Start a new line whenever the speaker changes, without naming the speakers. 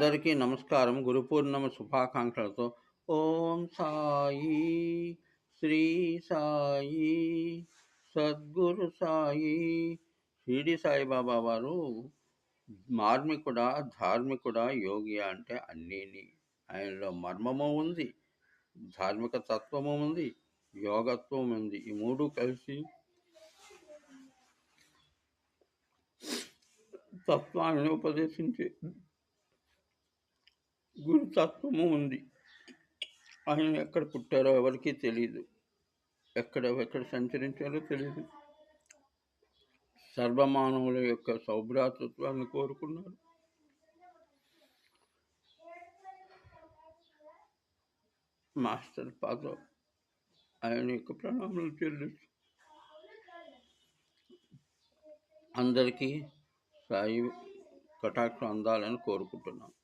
అందరికీ నమస్కారం. గురు పూర్ణిమ శుభాకాంక్షలతో ఓం సాయి శ్రీ సాయి సద్గురు సాయి షిరిడి సాయిబాబా వారు మార్మికుడా ధార్మికుడా యోగి అంటే అన్నీని. ఆయనలో మర్మము ఉంది ధార్మిక తత్వము ఉంది యోగత్వం ఉంది. ఈ మూడు కలిసి తత్వాన్ని ఉపదేశించే గురుతత్వము ఉంది. ఆయన ఎక్కడ పుట్టారో ఎవరికీ తెలియదు ఎక్కడ ఎక్కడ సంచరించారో తెలియదు సర్వమానవుల యొక్క సౌభ్రాతృత్వాన్ని కోరుకున్నారు. మాస్టర్ పాద ఆయన యొక్క ప్రణామాలు చెల్లిస్తూ అందరికీ సాయి కటాక్షం అందాలని కోరుకుంటున్నాను